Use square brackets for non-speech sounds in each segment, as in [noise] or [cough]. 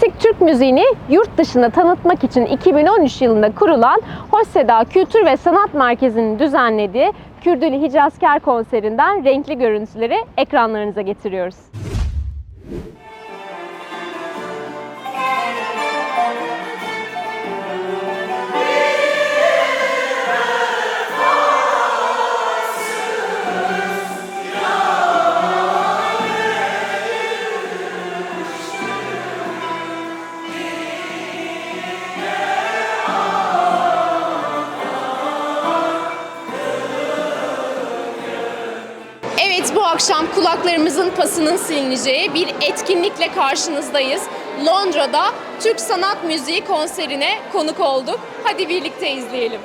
Klasik Türk müziğini yurt dışında tanıtmak için 2013 yılında kurulan Hoş Seda Kültür ve Sanat Merkezi'nin düzenlediği Kürdülü Hicazkar konserinden renkli görüntüleri ekranlarınıza getiriyoruz. Bu akşam kulaklarımızın pasının silineceği bir etkinlikle karşınızdayız. Londra'da Türk Sanat Müziği konserine konuk olduk. Hadi birlikte izleyelim.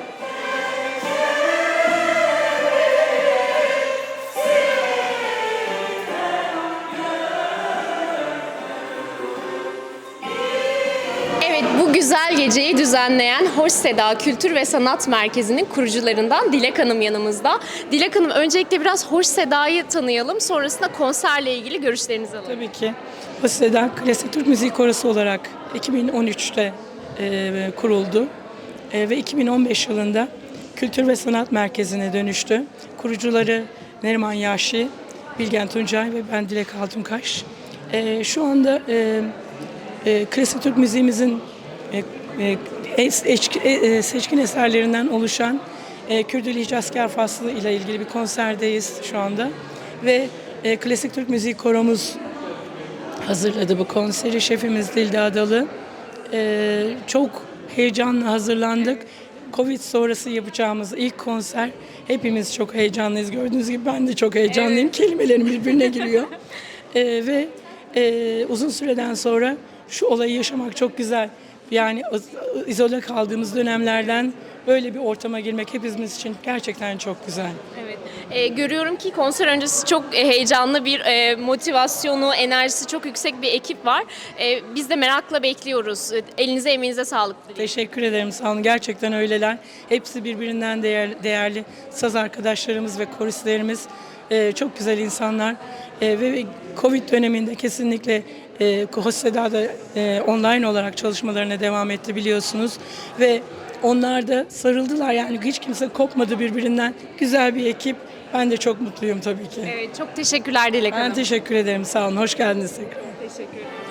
Güzel geceyi düzenleyen Hoş Seda Kültür ve Sanat Merkezi'nin kurucularından Dilek Hanım yanımızda. Dilek Hanım öncelikle biraz Hoş Seda'yı tanıyalım. Sonrasında konserle ilgili görüşlerinizi alalım. Tabii ki. O Seda Klasik Türk Müziği Korosu olarak 2013'te e, kuruldu E, ve 2015 yılında Kültür ve Sanat Merkezi'ne dönüştü. Kurucuları Neriman Yaşı, Bilgen Tuncay ve ben Dilek Altunkaş. E, şu anda e, e, klasik Türk müziğimizin e, e, e, seçkin eserlerinden oluşan Kürdülü Hicazkar faslı ile ilgili bir konserdeyiz şu anda. Ve klasik Türk müziği koromuz hazırladı bu konseri. Şefimiz Dilde Adalı. Çok heyecanla hazırlandık. Covid sonrası yapacağımız ilk konser. Hepimiz çok heyecanlıyız. Gördüğünüz gibi ben de çok heyecanlıyım. Kelimelerim [laughs] birbirine giriyor. E, ve e, uzun süreden sonra şu olayı yaşamak çok güzel. Yani iz- izole kaldığımız dönemlerden böyle bir ortama girmek hepimiz için gerçekten çok güzel. Evet. Ee, görüyorum ki konser öncesi çok e, heyecanlı bir e, motivasyonu, enerjisi çok yüksek bir ekip var. E, biz de merakla bekliyoruz. E, Elinize emeğinize sağlık. dilerim. Teşekkür ederim sağ olun. Gerçekten öyleler. Hepsi birbirinden değer, değerli saz arkadaşlarımız ve koristlerimiz. Ee, çok güzel insanlar. Ee, ve Covid döneminde kesinlikle e, Hosseda da e, online olarak çalışmalarına devam etti biliyorsunuz. Ve onlar da sarıldılar yani hiç kimse kopmadı birbirinden. Güzel bir ekip. Ben de çok mutluyum tabii ki. Evet, çok teşekkürler Dilek Ben Hanım. teşekkür ederim sağ olun. Hoş geldiniz tekrar. Teşekkür ederim.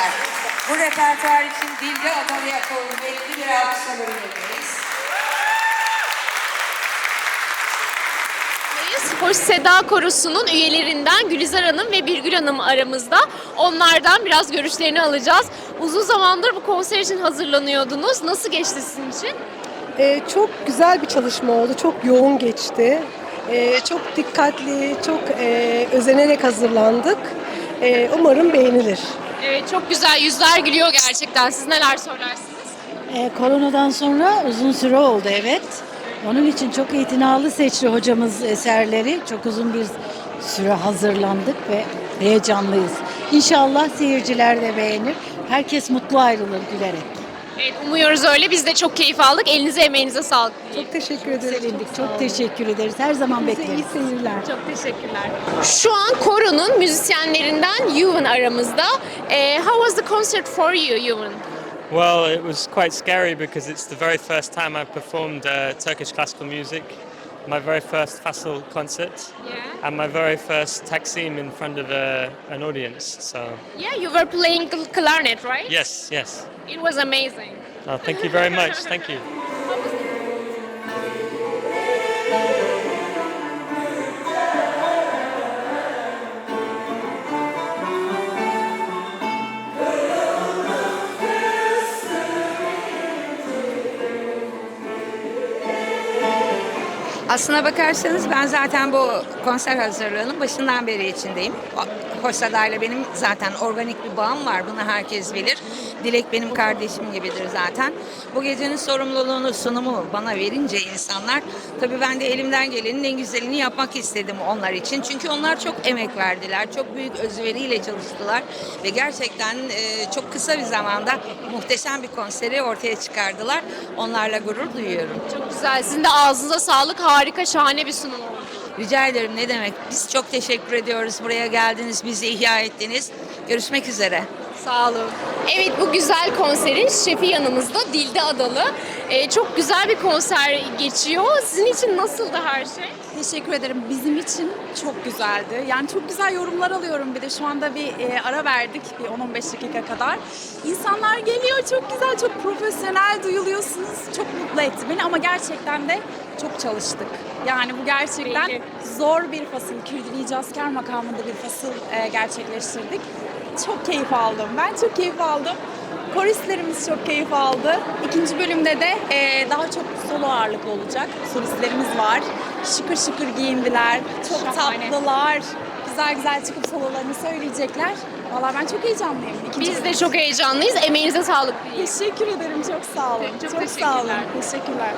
Şarkılar. Bu repertuar için Dilde Adalı'ya kuvvetli bir alkışla bölümündeyiz. Hoş Seda Korosu'nun üyelerinden Gülizar Hanım ve Birgül Hanım aramızda. Onlardan biraz görüşlerini alacağız. Uzun zamandır bu konser için hazırlanıyordunuz. Nasıl geçti sizin için? Ee, çok güzel bir çalışma oldu. Çok yoğun geçti. Ee, çok dikkatli, çok e, özenerek hazırlandık. Ee, umarım beğenilir. Evet, çok güzel yüzler gülüyor gerçekten. Siz neler söylersiniz? E, koronadan sonra uzun süre oldu evet. Onun için çok itinalı seçti hocamız eserleri. Çok uzun bir süre hazırlandık ve heyecanlıyız. İnşallah seyirciler de beğenir. Herkes mutlu ayrılır gülerek. Evet, umuyoruz öyle. Biz de çok keyif aldık. Elinize emeğinize sağlık. Çok teşekkür ederiz. Sevindik. Çok teşekkür ederiz. Her zaman Size bekleriz. iyi seyirler. Çok teşekkürler. Şu an koronun müzisyenlerinden Yuvan aramızda. Eh, how was the concert for you, Yuvan? Well, it was quite scary because it's the very first time I've performed uh, Turkish classical music, my very first Fassel concert, Yeah. and my very first taksim in front of a, an audience. So, Yeah, you were playing cl- clarinet, right? yes, yes. It was amazing. Oh, thank you very much. Thank you. Aslına bakarsanız ben zaten bu konser hazırlığının başından beri içindeyim. Hoşsada ile benim zaten organik bir bağım var. Bunu herkes bilir. Dilek benim kardeşim gibidir zaten. Bu gecenin sorumluluğunu, sunumu bana verince insanlar tabii ben de elimden gelenin en güzelini yapmak istedim onlar için. Çünkü onlar çok emek verdiler. Çok büyük özveriyle çalıştılar ve gerçekten e, çok kısa bir zamanda muhteşem bir konseri ortaya çıkardılar. Onlarla gurur duyuyorum. Çok güzel. Sizin de ağzınıza sağlık. Harika, şahane bir sunum. Rica ederim ne demek. Biz çok teşekkür ediyoruz. Buraya geldiniz, bizi ihya ettiniz. Görüşmek üzere. Sağ olun. Evet bu güzel konserin şefi yanımızda Dilde Adalı. Ee, çok güzel bir konser geçiyor. Sizin için nasıldı her şey? Teşekkür ederim. Bizim için çok güzeldi. Yani çok güzel yorumlar alıyorum. Bir de şu anda bir e, ara verdik bir 10-15 dakika kadar. İnsanlar geliyor çok güzel, çok profesyonel duyuluyorsunuz. Çok mutlu etti beni ama gerçekten de çok çalıştık. Yani bu gerçekten Belli. zor bir fasıl. Kürdili Cazker makamında bir fasıl e, gerçekleştirdik. Çok keyif aldım. Ben çok keyif aldım. Koristlerimiz çok keyif aldı. İkinci bölümde de e, daha çok solo ağırlıklı olacak. Solistlerimiz var. Şıkır şıkır giyindiler. Çok Şahane. tatlılar. Güzel güzel çıkıp sololarını söyleyecekler. Vallahi ben çok heyecanlıyım. İkinci Biz de bölüm. çok heyecanlıyız. Emeğinize sağlık. Teşekkür ederim. Çok sağ olun. Çok sağ olun. teşekkürler. Teşekkürler.